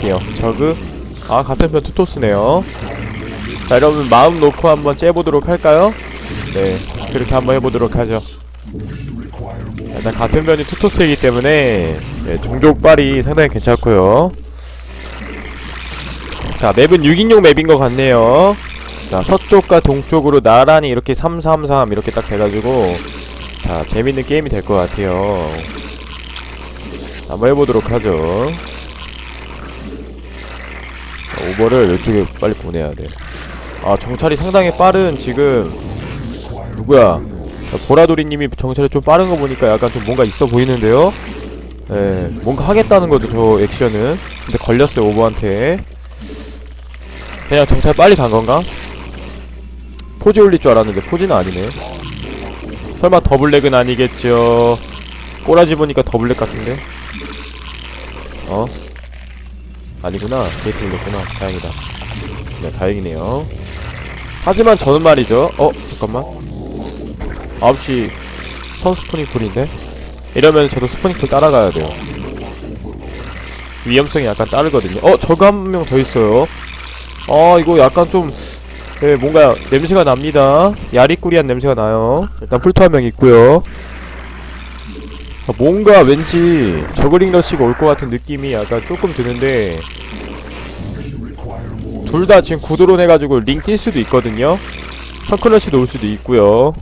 해볼게요. 저그. 아 같은 편 투토스네요. 자 여러분 마음 놓고 한번 째보도록 할까요? 네 그렇게 한번 해보도록 하죠. 일단 같은 편이 투토스이기 때문에 네, 종족발이 상당히 괜찮고요. 자 맵은 6인용 맵인 것 같네요. 자 서쪽과 동쪽으로 나란히 이렇게 333 이렇게 딱 돼가지고 자 재밌는 게임이 될 것 같아요. 한번 해보도록 하죠. 자, 오버를 이쪽에 빨리 보내야 돼 아 정찰이 상당히 빠른 지금. 누구야? 자, 보라돌이님이 정찰이 좀 빠른 거 보니까 약간 좀 뭔가 있어 보이는데요? 예 뭔가 하겠다는 거죠 저 액션은. 근데 걸렸어요 오버한테. 그냥 정찰 빨리 간 건가? 포즈 올릴 줄 알았는데 포즈는 아니네. 설마 더블렉은 아니겠죠? 꼬라지 보니까 더블렉 같은데? 어? 아니구나. 게이트 올렸구나. 다행이다. 네 다행이네요. 하지만 저는 말이죠. 어? 잠깐만. 9시 선스포닝풀인데? 이러면 저도 스포닝풀 따라가야 돼요. 위험성이 약간 따르거든요. 어? 저거 한 명 더 있어요. 아 이거 약간 좀 예, 뭔가 냄새가 납니다. 야리꾸리한 냄새가 나요. 일단 풀토 한 명 있고요. 아, 뭔가 왠지 저글링 러시가 올 것 같은 느낌이 약간 조금 드는데 둘 다 지금 구드론 해가지고 링 뛸 수도 있거든요. 서클러시도 올 수도 있고요.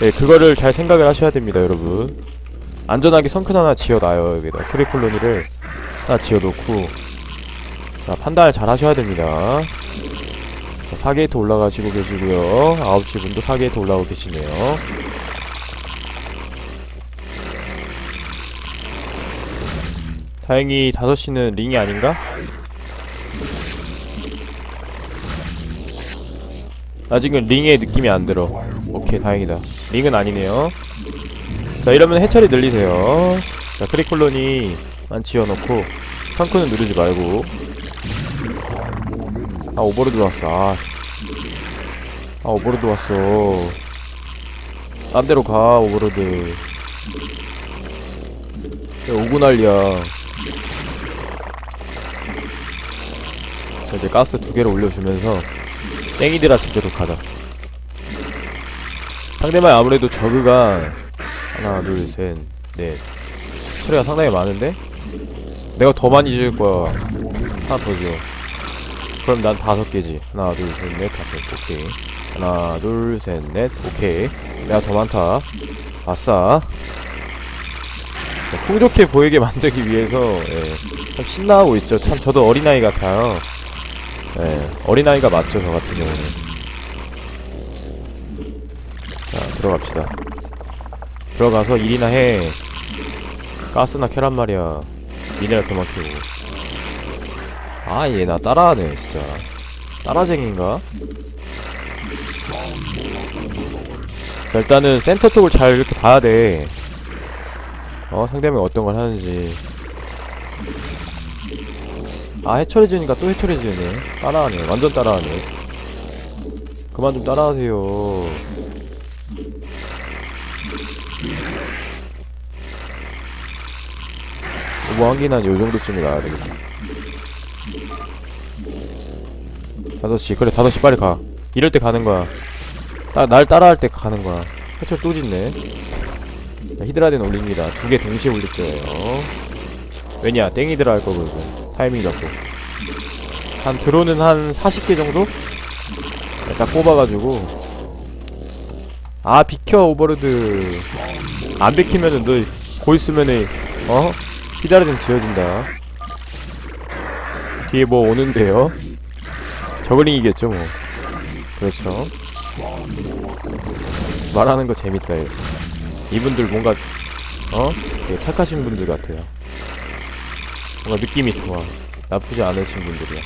네 그거를 잘 생각을 하셔야 됩니다 여러분. 안전하게 성큰 하나 지어놔요 여기다. 크리콜로니를 하나 지어놓고. 자 판단을 잘 하셔야 됩니다. 자 4게이트 올라가시고 계시고요. 9시 분도 4게이트 올라오고 계시네요 다행히 5시는 링이 아닌가? 아직은 링의 느낌이 안 들어. 오케이 다행이다. 링은 아니네요. 자 이러면 해처리 늘리세요. 자 크리콜로니만 지어놓고 상크는 누르지 말고. 아 오버로드 왔어. 아, 아 오버로드 왔어. 딴 데로 가 오버로드. 야, 오고 난리야 이제 가스 두 개를 올려주면서 땡이드라 체제로 가자. 상대방 아무래도 저그가 하나 둘셋넷. 처리가 상당히 많은데? 내가 더 많이 지을 거야. 하나 더 지어. 그럼 난 다섯 개지. 하나 둘 셋 넷 다섯. 오케이. 하나 둘 셋 넷. 오케이. 내가 더 많다. 아싸. 자, 풍족해 보이게 만들기 위해서 예, 참 신나하고 있죠. 참 저도 어린아이 같아요 예, 어린아이가 맞죠 저 같은 경우는. 자 들어갑시다. 들어가서 일이나 해. 가스나 캐란 말이야. 미네랄 그만 키우고. 아얘 나 따라하네 진짜. 따라쟁인가? 자 일단은 센터 쪽을 잘 이렇게 봐야돼. 어 상대방이 어떤 걸 하는지 아 해처리 지으니까 또 해처리 지으네. 따라하네 완전 따라하네. 그만 좀 따라하세요. 뭐 한기난 요정도쯤에 나와야 되겠다 5시 그래 5시 빨리 가. 이럴 때 가는 거야. 따, 날 따라할 때 가는 거야. 해철 또 짓네. 자, 히드라덴 올립니다. 두 개 동시에 올릴 거예요. 왜냐 땡이드라 할 거거든 타이밍 잡고 한 드론은 한 40개 정도? 네, 딱 뽑아가지고 아 비켜 오버로드 안 비키면은 너고 있으면은 어? 히드라덴 지어진다 뒤에 뭐 오는데요? 저글링이겠죠 뭐 그렇죠 말하는 거 재밌다 얘. 이분들 뭔가 어? 착하신 분들 같아요 뭔가 느낌이 좋아. 나쁘지 않으신 분들이야.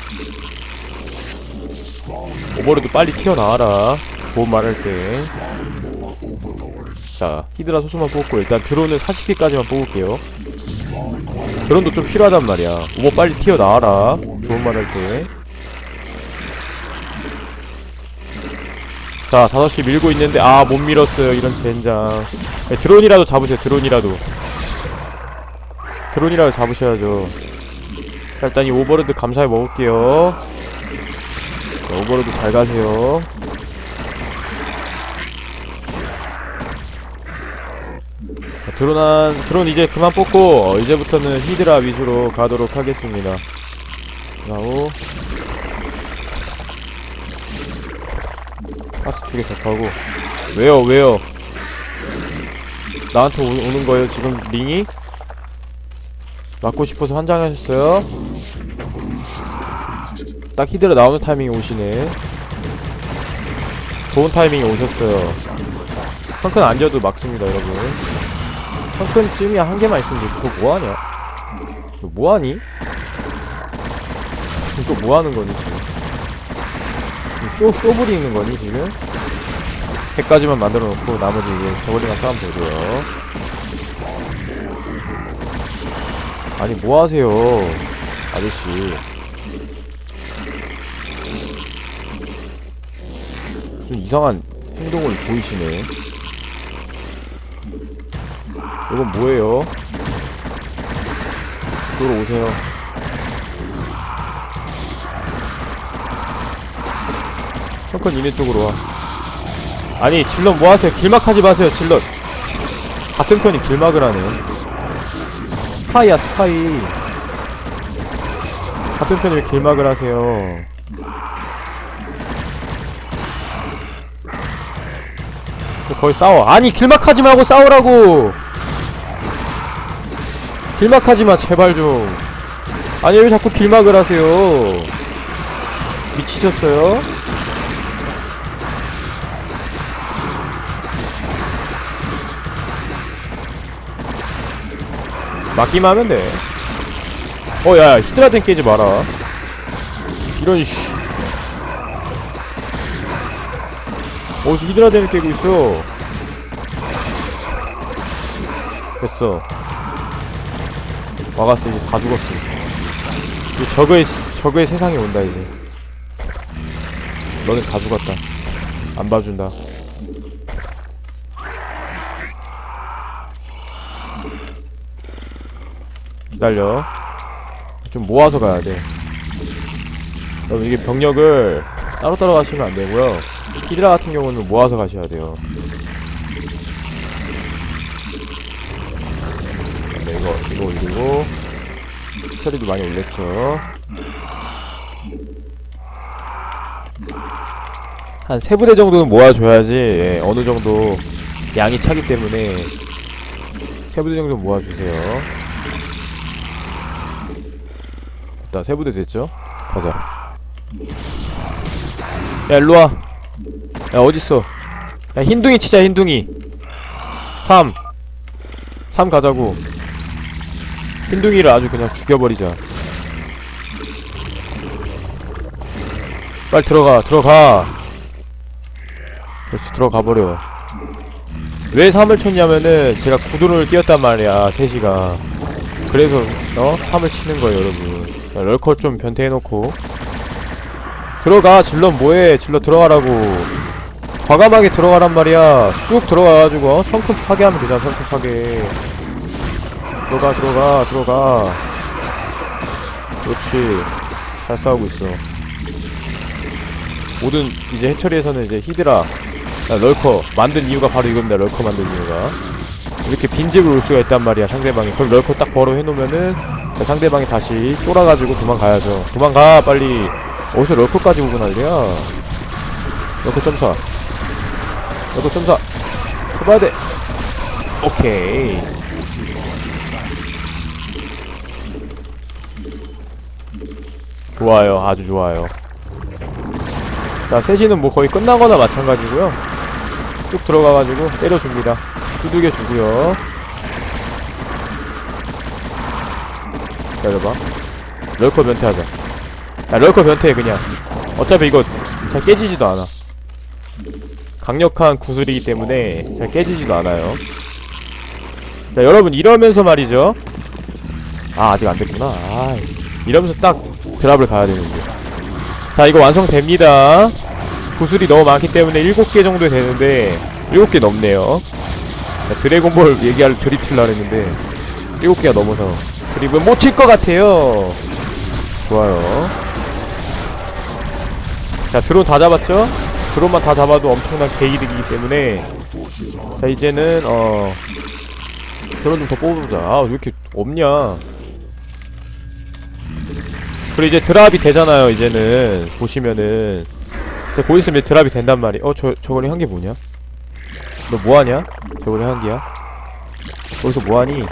오버로드 빨리 튀어나와라. 좋은 말할 때. 자 히드라 소수만 뽑고 일단 드론은 40개까지만 뽑을게요. 드론도 좀 필요하단 말이야. 오버 빨리 튀어나와라. 좋은 말 할 때. 자 5시 밀고 있는데 아 못 밀었어요. 이런 젠장. 네, 드론이라도 잡으세요. 드론이라도 드론이라도 잡으셔야죠. 자, 일단 이 오버로드 감사히 먹을게요. 자, 오버로드 잘 가세요. 자, 드론 한 드론 이제 그만 뽑고 어, 이제부터는 히드라 위주로 가도록 하겠습니다. 나오. 가스 두개더 하고. 왜요 왜요? 나한테 오, 오는 거예요 지금 링이? 맞고 싶어서 환장하셨어요? 딱 히드라 나오는 타이밍에 오시네 좋은 타이밍에 오셨어요 펑크는 안 져도 막습니다 여러분 쯤이 한 개만 있으면 돼. 그거 뭐하냐? 너 뭐하니? 이거 뭐하는 거니 지금 쇼, 쇼 부리는 거니 지금? 100까지만 만들어 놓고 나머지 이제 저걸링만 싸우면 되고요 아니 뭐 하세요 아저씨. 좀 이상한 행동을 보이시네. 이건 뭐예요? 이쪽으로 오세요. 펑컨 니네 쪽으로 와. 아니 질럿 뭐하세요? 길막하지 마세요 질럿. 같은 편이 길막을 하네 스파이야 스파이. 같은 편이 왜 길막을 하세요? 거의 싸워. 아니 길막하지 말고 싸우라고! 길막하지 마 제발 좀. 아니 왜 자꾸 길막을 하세요? 미치셨어요? 맞기만 하면 돼. 어, 야, 야, 히드라덴 깨지 마라. 이런, 씨. 어디서 히드라덴을 깨고 있어? 됐어. 막았어, 이제 다 죽었어. 이제 저거의, 저거의 세상이 온다, 이제. 너는 다 죽었다. 안 봐준다. 기다려. 좀 모아서 가야 돼. 여러분 이게 병력을 따로따로 가시면 안 되고요. 히드라 같은 경우는 모아서 가셔야 돼요. 네, 이거 이거 올리고. 처리도 많이 올렸죠. 한 세 부대 정도는 모아줘야지 예, 어느 정도 양이 차기 때문에 세 부대 정도 모아주세요 자, 세 부대 됐죠? 가자. 야, 일로와. 야, 어딨어? 야, 흰둥이 치자, 흰둥이. 3. 3 가자고. 흰둥이를 아주 그냥 죽여버리자. 빨리 들어가, 들어가. 그렇지, 들어가버려. 왜 3을 쳤냐면은, 제가 구두를 띄었단 말이야, 3시가. 그래서, 어? 3을 치는 거예요, 여러분. 자, 럴컷 좀 변태해놓고. 들어가 질럿 뭐해? 질럿 들어가라고. 과감하게 들어가란 말이야. 쑥 들어가가지고 어? 성큼 파괴하면 되잖아 성큼 파괴 들어가 들어가 들어가. 그렇지. 잘 싸우고 있어. 모든 이제 해처리에서는 이제 히드라 야, 럴커 만든 이유가 바로 이겁니다. 럴커 만든 이유가. 이렇게 빈집을 올 수가 있단 말이야 상대방이. 그럼 럴커 딱 벌어 해놓으면은 자, 상대방이 다시 쫄아가지고 도망가야죠. 도망가 빨리. 어디서 럴커까지 오고 난리야 럴커 점사. 럴커 점사. 해봐야 돼. 오케이. 좋아요. 아주 좋아요. 자 셋이는 뭐 거의 끝나거나 마찬가지고요. 쑥 들어가가지고 때려줍니다. 두들겨 주고요 기다려봐. 럴커 변태하자. 야 럴커 변태해 그냥. 어차피 이거 잘 깨지지도 않아. 강력한 구슬이기 때문에 잘 깨지지도 않아요. 자 여러분 이러면서 말이죠. 아 아직 안됐구나. 아 이러면서 딱 드랍을 가야 되는데. 자 이거 완성됩니다. 구슬이 너무 많기 때문에 7개 정도 되는데 7개 넘네요. 자, 드래곤볼 얘기할 드립칠라 했는데 7개가 넘어서 그리고 못 칠 것 같아요. 좋아요. 자 드론 다 잡았죠? 드론만 다 잡아도 엄청난 개이득이기 때문에. 자 이제는 어 드론 좀 더 뽑아보자. 아왜 이렇게 없냐? 그리고 이제 드랍이 되잖아요 이제는. 보시면은. 자, 곧 있으면 드랍이 된단 말이 어저 저거리 한게 뭐냐? 너 뭐하냐? 저거리 한 개야? 거기서 뭐하니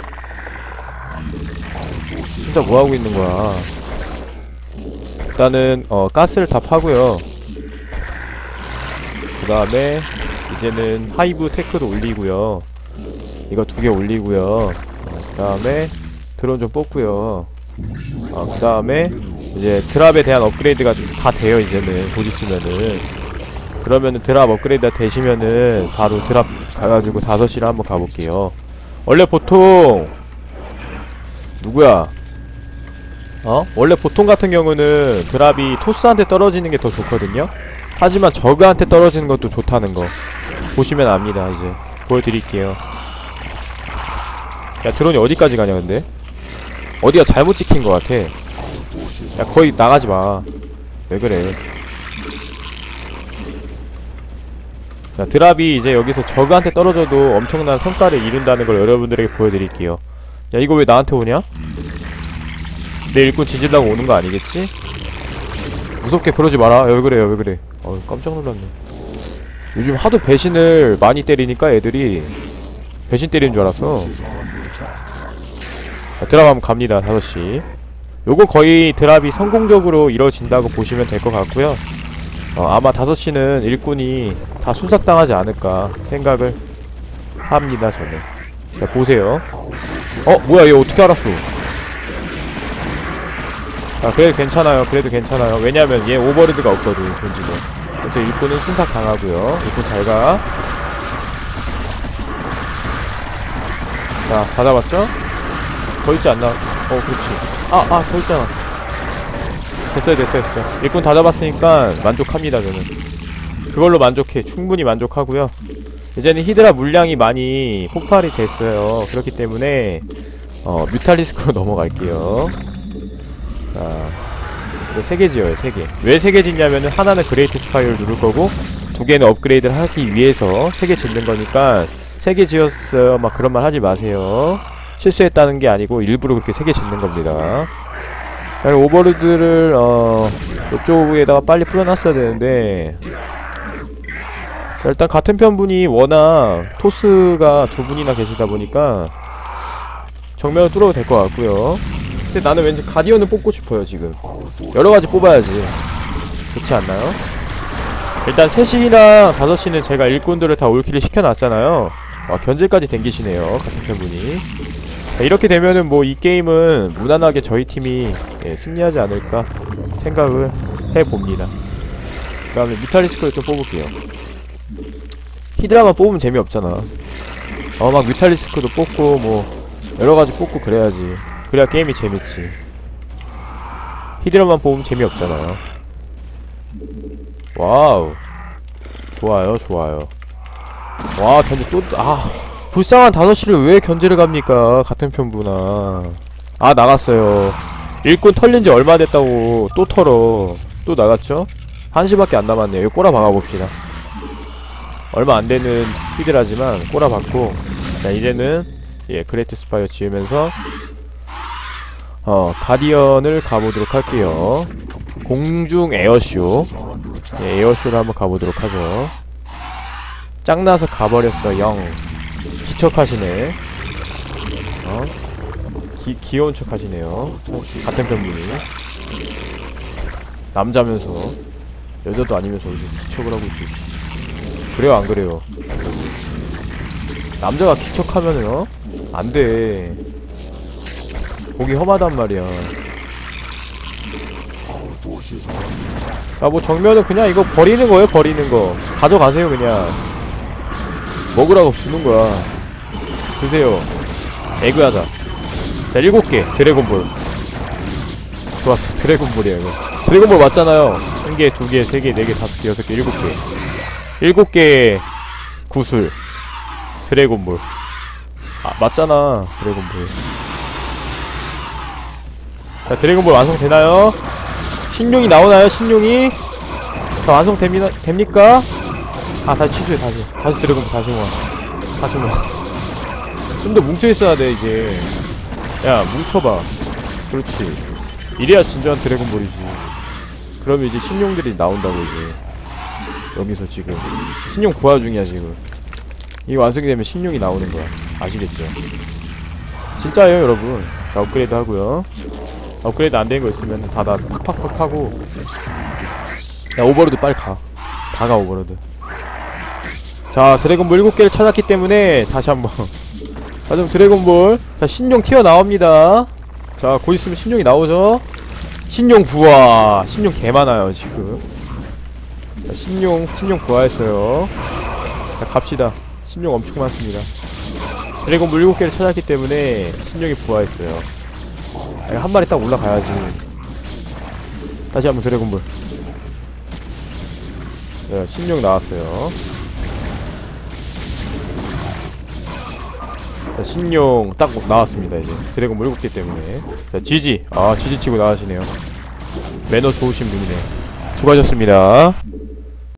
진짜 뭐하고 있는 거야? 일단은 어 가스를 다 파고요. 그 다음에 이제는 하이브 테크도 올리고요. 이거 두 개 올리고요. 그 다음에 드론 좀 뽑고요. 어, 그 다음에 이제 드랍에 대한 업그레이드가 다 돼요 이제는. 곧 있으면은. 그러면은 드랍 업그레이드가 되시면은 바로 드랍 가가지고 5시를 한번 가볼게요. 원래 보통 누구야 어? 원래 보통 같은 경우는 드랍이 토스한테 떨어지는 게 더 좋거든요. 하지만 저그한테 떨어지는 것도 좋다는 거 보시면 압니다 이제. 보여드릴게요. 야 드론이 어디까지 가냐 근데? 어디가 잘못 찍힌 것 같아. 야 거의 나가지 마 왜 그래? 자 드랍이 이제 여기서 저그한테 떨어져도 엄청난 성과를 이룬다는 걸 여러분들에게 보여드릴게요. 야 이거 왜 나한테 오냐? 내 일꾼 지질라고 오는 거 아니겠지? 무섭게 그러지 마라. 야, 왜 그래 왜 그래? 어 깜짝 놀랐네. 요즘 하도 배신을 많이 때리니까 애들이 배신 때리는 줄 알았어. 자, 드랍 한번 갑니다 5시. 요거 거의 드랍이 성공적으로 이루어진다고 보시면 될 것 같고요. 어, 아마 5시는 일꾼이 다 순삭당하지 않을까 생각을 합니다 저는. 자 보세요. 어 뭐야 얘 어떻게 알았어 아 그래도 괜찮아요. 그래도 괜찮아요. 왜냐면 얘 오버리드가 없거든 본지도 그래서 일꾼은 순삭 당하고요. 일꾼 잘가. 자다 잡았죠? 더 있지 않나? 어 그렇지. 아아 더 있잖아. 됐어요 됐어요 됐어요. 일꾼 다 잡았으니까 만족합니다 저는. 그걸로 만족해. 충분히 만족하고요. 이제는 히드라 물량이 많이 폭발이 됐어요. 그렇기 때문에 어 뮤탈리스크로 넘어갈게요 자 이거 세개 지어요 세 개 왜 세 개 짓냐면은 하나는 그레이트 스파이를 누를 거고 두 개는 업그레이드를 하기 위해서 세 개 짓는 거니까 세 개 지었어요. 막 그런 말 하지 마세요. 실수했다는 게 아니고 일부러 그렇게 세 개 짓는 겁니다. 오버로드를 어 이쪽에다가 빨리 뿌려놨어야 되는데 자, 일단 같은 편분이 워낙 토스가 두 분이나 계시다 보니까 정면을 뚫어도 될 것 같고요 근데 나는 왠지 가디언을 뽑고 싶어요 지금. 여러가지 뽑아야지. 그렇지 않나요? 일단 3시랑 5시는 제가 일꾼들을 다 올킬을 시켜놨잖아요. 아 견제까지 댕기시네요 같은 편분이. 자, 이렇게 되면은 뭐 이 게임은 무난하게 저희 팀이 예, 승리하지 않을까 생각을 해봅니다. 그 다음에 뮤탈리스크를 좀 뽑을게요. 히드라만 뽑으면 재미없잖아. 어 막 뮤탈리스크도 뽑고 뭐 여러가지 뽑고 그래야지 그래야 게임이 재밌지. 히드라만 뽑으면 재미없잖아요. 와우. 좋아요 좋아요. 와 견제 또아. 불쌍한 5시를 왜 견제를 갑니까? 같은 편부나. 아 나갔어요. 일꾼 털린지 얼마 됐다고 또 털어. 또 나갔죠? 1시밖에 안 남았네요. 이거 꼬라 박아봅시다. 얼마 안되는 히드라지만 꼬라 박고. 자 이제는 예 그레이트 스파이어 지으면서 어 가디언을 가보도록 할게요. 공중 에어쇼. 예, 에어쇼를 한번 가보도록 하죠. 짱나서 가버렸어 영. 기척하시네. 어? 기, 귀여운 척 하시네요. 같은 편분이. 남자면서. 여자도 아니면서 어디서 기척을 하고 있어. 그래요 안 그래요? 남자가 기척하면은 어? 안돼 보기 험하단 말이야. 아뭐 정면은 그냥 이거 버리는 거예요 버리는 거. 가져가세요 그냥. 먹으라고 주는 거야. 드세요. 에그 하자. 자 일곱 개. 드래곤볼. 좋았어. 드래곤볼이야 이거. 드래곤볼 맞잖아요. 한 개, 두 개, 세 개, 네 개, 다섯 개, 여섯 개, 일곱 개. 일곱 개 구슬. 드래곤볼. 아 맞잖아 드래곤볼 자 드래곤볼 완성되나요? 신용이 나오나요? 신용이? 자 완성됩니다. 됩니까? 아 다시 취소해 다시. 다시 드래곤볼 다시 모아. 다시 모아. 좀 더 뭉쳐있어야 돼 이게. 야 뭉쳐봐. 그렇지. 이래야 진정한 드래곤볼이지. 그러면 이제 신용들이 나온다고 이제. 여기서 지금. 신용 구화 중이야 지금. 이게 완성이 되면 신용이 나오는 거야. 아시겠죠? 진짜예요 여러분. 자 업그레이드 하고요 업그레이드 안 된 거 있으면 다다 팍팍팍 하고. 야 오버로드 빨리 가 다 가 오버로드. 자 드래곤볼 7개를 찾았기 때문에 다시 한번. 자 그럼 드래곤볼. 자 신용 튀어나옵니다. 자 곧 있으면 신용이 나오죠. 신용 부화. 신용 개 많아요 지금. 자, 신용 신용 부화했어요. 자 갑시다. 신용 엄청 많습니다. 드래곤볼 7개를 찾았기 때문에 신용이 부화했어요 아, 이거 한 마리 딱 올라가야지. 다시 한번 드래곤볼. 네, 신용 나왔어요. 자, 신용 딱 나왔습니다 이제. 드래곤볼 7개 때문에. 자 지지. 아 지지 치고 나가시네요. 매너 좋으신 분이네. 수고하셨습니다